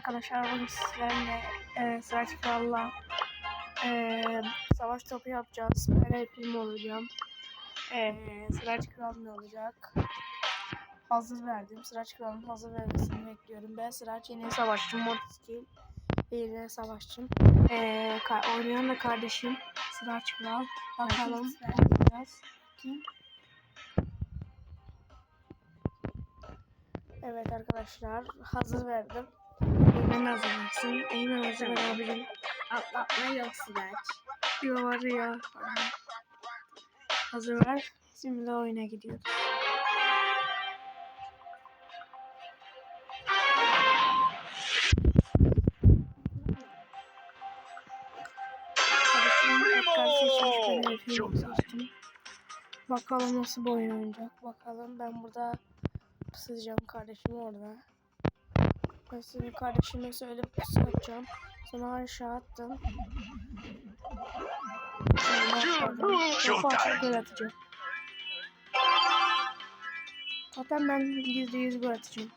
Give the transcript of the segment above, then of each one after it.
arkadaşlar bugün sizlerle e, Sıraç Kral'la e, savaş topu yapacağız. Ben hepim olacağım. E, Sıraç Kral ne olacak? Hazır verdim. Sıraç Kral'ın hazır vermesini bekliyorum. Ben Sıraç yeni savaşçım. Mortiskil yeni savaşçım. E, ka- oynayan da kardeşim Sıraç Kral. Bakalım. Biraz. Kim? Evet arkadaşlar hazır verdim. Eymen hazırlansın. Eymen hazır ver abicim. Atlatma yok Sıraç. Yo var ya. Hazır ver. Şimdi oyuna gidiyoruz. Ben. Bakalım nasıl bir oyun oynayacak. Bakalım ben burada sızacağım kardeşim orada. Ben senin kardeşime söyleyip pusu atacağım. Sonra aşağı attım. Çok gol atacağım. Zaten ben yüzde yüz gol atacağım.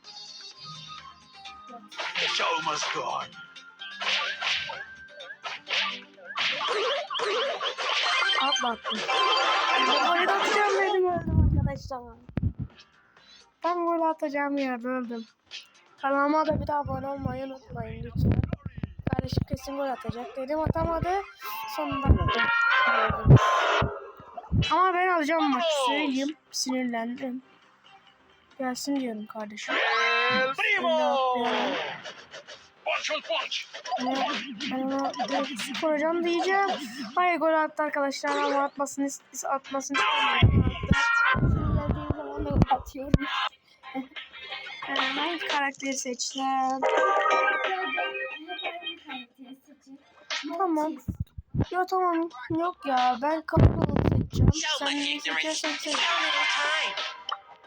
The show must go on. Atma attım. Gol atacağım dedim öldüm arkadaşlar. Ben gol atacağım yerde öldüm. Kanalıma da bir daha abone olmayı unutmayın lütfen. Kardeşim kesin gol atacak dedim atamadı. Sonunda. Ama ben alacağım maçı söyleyeyim. Sinirlendim. Gelsin diyorum kardeşim. El primo! Watch, watch, watch! Ben kuracağım diyeceğim. Hayır gol attı arkadaşlar ama atmasını, atmasını istemiyorum. Sinirlendiğim zaman da atıyorum. Hangi karakteri seçeceğim? Tamam. Yok tamam. Yok ya ben kapılı seçeceğim. Sen neyi seçersen seç.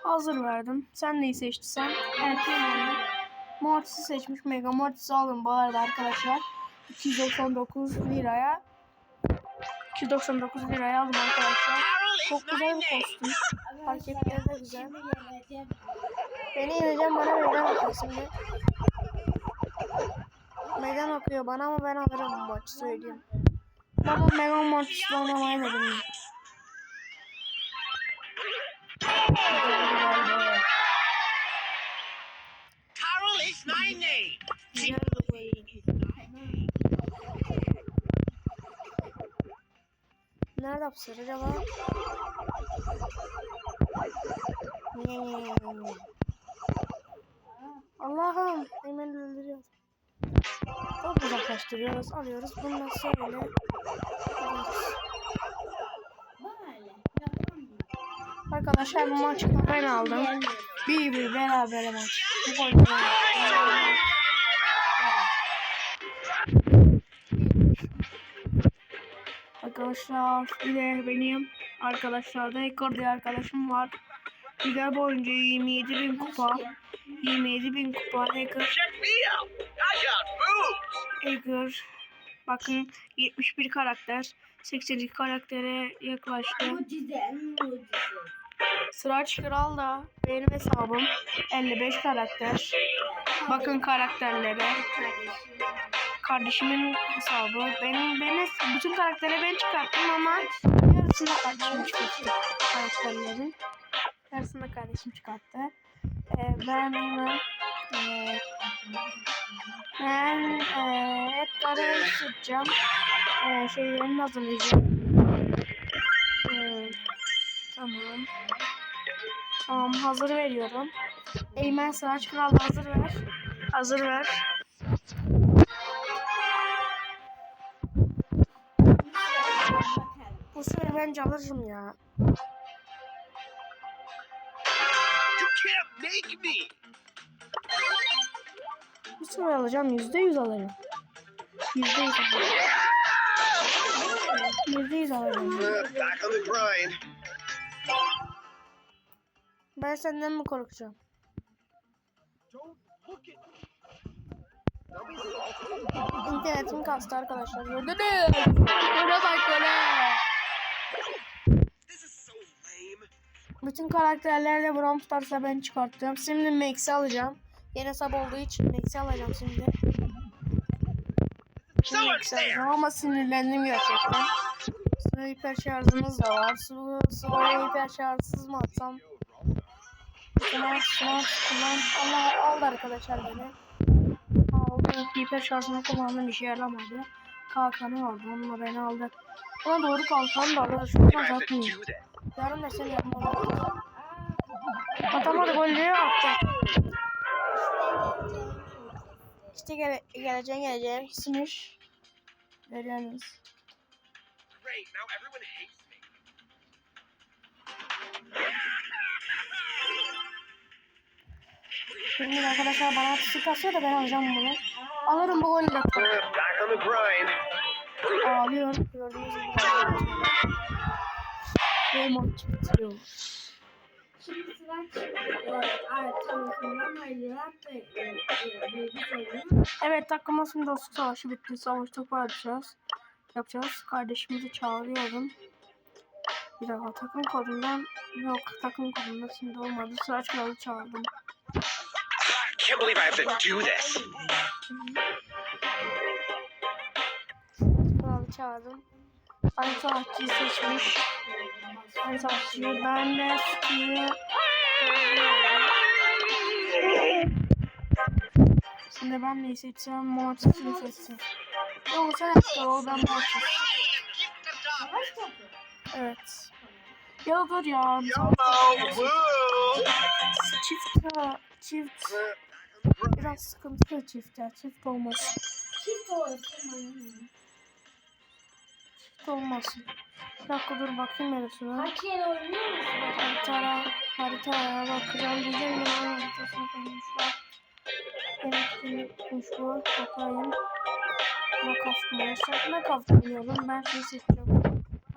Hazır verdim. Sen neyi seçtiysen. Evet yani. Mortis'i seçmiş. Mega Mortis'i alın bu arada arkadaşlar. 299 liraya. 299 liraya aldım arkadaşlar. Çok güzel bir kostüm. Hareketleri de güzel. Beni yeneceğim bana meydan okuyor şimdi. Meydan okuyor bana ama ben alırım bu maçı söyleyeyim. Baba Mega Mortis'le oynamayı da Nerede hapsır acaba? Allah'ım hemen öldürüyoruz. Çok uzaklaştırıyoruz, alıyoruz. Bundan sonra Arkadaşlar bu maçı ben aldım. Bir bir beraber maç. Bu gol Arkadaşlar bir de benim arkadaşlarda Ekor diye arkadaşım var. Güzel bir oyuncu 27 bin kupa. 27 bin kupa Hacker. Hacker. Bakın 71 karakter. 82 karaktere yaklaştı. Sıraç Kral da benim hesabım 55 karakter. Bakın karakterlere. Kardeşimin hesabı. Benim benim bütün karakteri ben çıkarttım ama yarısını kardeşim çıkarttı karakterlerin. Yarısını kardeşim çıkarttı. Ee, ben hemen ee, ben ee, Edgar'ı seçeceğim. Ee, şeylerini hazırlayacağım. Ee, tamam. Tamam hazır veriyorum. Eymen Sıraç Kral hazır ver. Hazır ver. Sefer bence alırım ya. You can't make me. Sefer alacağım. Yüzde yüz alırım. Yüzde yüz alırım. Yüzde yüz alırım. Back on the grind. Ben senden mi korkacağım? İnternetim kastı arkadaşlar. Gördünüz. Göre bak göre. Bütün karakterlerle Brawl Stars'a ben çıkarttım. Şimdi Max'i alacağım. Yeni hesap olduğu için Max'i alacağım şimdi. So Max'i alacağım ama sinirlendim gerçekten. Sonra hiper şarjımız da var. Su, sonra hiper şarjsız mı atsam? Smart smart kullan. Allah aldı arkadaşlar beni. Aldı. Hiper şarjını kullandım işe yaramadı. Kalkanı vardı onunla beni aldı. Ona doğru kalkan da alır. Şuradan atmayayım. Yarın da sen yapmalı. Atamadı golleri attı. İşte gele geleceğin geleceğin sinir. Veriyorsunuz. Şimdi arkadaşlar bana atışı kasıyor da ben alacağım bunu. Alırım bu golü de. Ağlıyor. Gördüğünüz gibi. Da e, e, bilgi söylüyor. Evet takımın dostluk savaşı bitti. Savaş topu atacağız. Yapacağız. Kardeşimizi çağırıyorum. Bir dakika takım kodundan yok takım kodunda şimdi olmadı. Sıraç kralı çağırdım. I can't believe I have to do this. Kralı çağırdım. Ali savaşçıyı seçmiş. Ben de Şimdi ben neyi seçsem? Mortis'i seçsem. Yok sen et o ben Mortis. Evet. Ya dur ya. Çift çift. Biraz sıkıntılı çift ya. Çift olmasın. Çift olsun. Çift olmasın. Bir dakika dur bakayım neresine. Yere oynuyor musun? Haritaya, haritaya bakacağım diyeceğim ben haritasını koymuşlar. Evet, bu. Bakayım. Nakaf mı? Sen nakaf. Ben şey seçeceğim.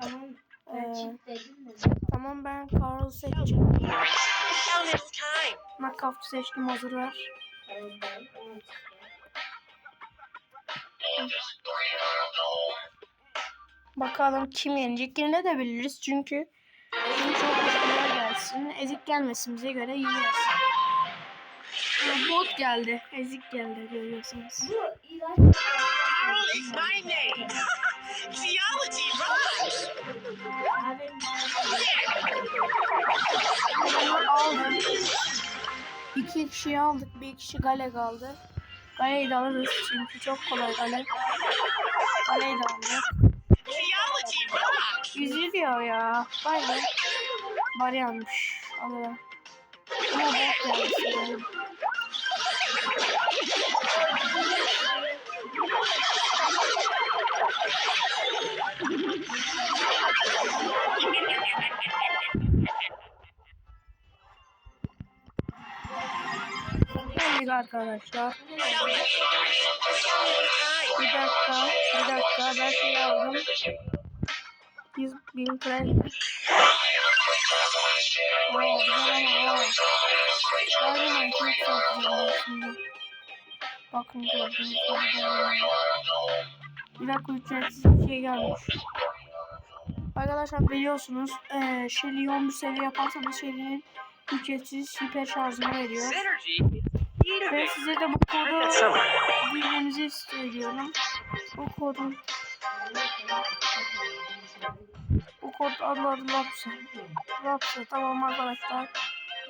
Tamam. Ee, tamam ben Carl'ı seçeceğim. Nakafçı seçtim hazır ver. Evet. Bakalım kim yenecek. Yine de biliriz çünkü bizim çok popüler gelsin. Ezik gelmesin bize göre iyi gelsin. Bot geldi. Ezik geldi görüyorsunuz. Bu ilaç. It's my name. Geology rocks. Abi, Bunu aldım. İki kişiyi aldık. Bir kişi Gale kaldı. Gale'yi de alırız çünkü çok kolay Gale. Gale'yi de aldık. Üzülüyor ya. Vay be. Bari yanmış. Alırım. Ama bot. Geldik arkadaşlar. Bir dakika, bir dakika. Ben şey aldım. Biz bin. Oo, güzel ama o. Galiba çok ben şimdi. Bakın gördüğünüz gibi. Bir dakika ücretsiz bir şey gelmiş. Arkadaşlar biliyorsunuz eee Shelly'i 11 seviye yaparsanız Shelly'nin ücretsiz hiper şarjını veriyor. Ve size de bu kodu bilmenizi söylüyorum. Bu kodun kod adı adı Lapsa. Lapsa tamam arkadaşlar.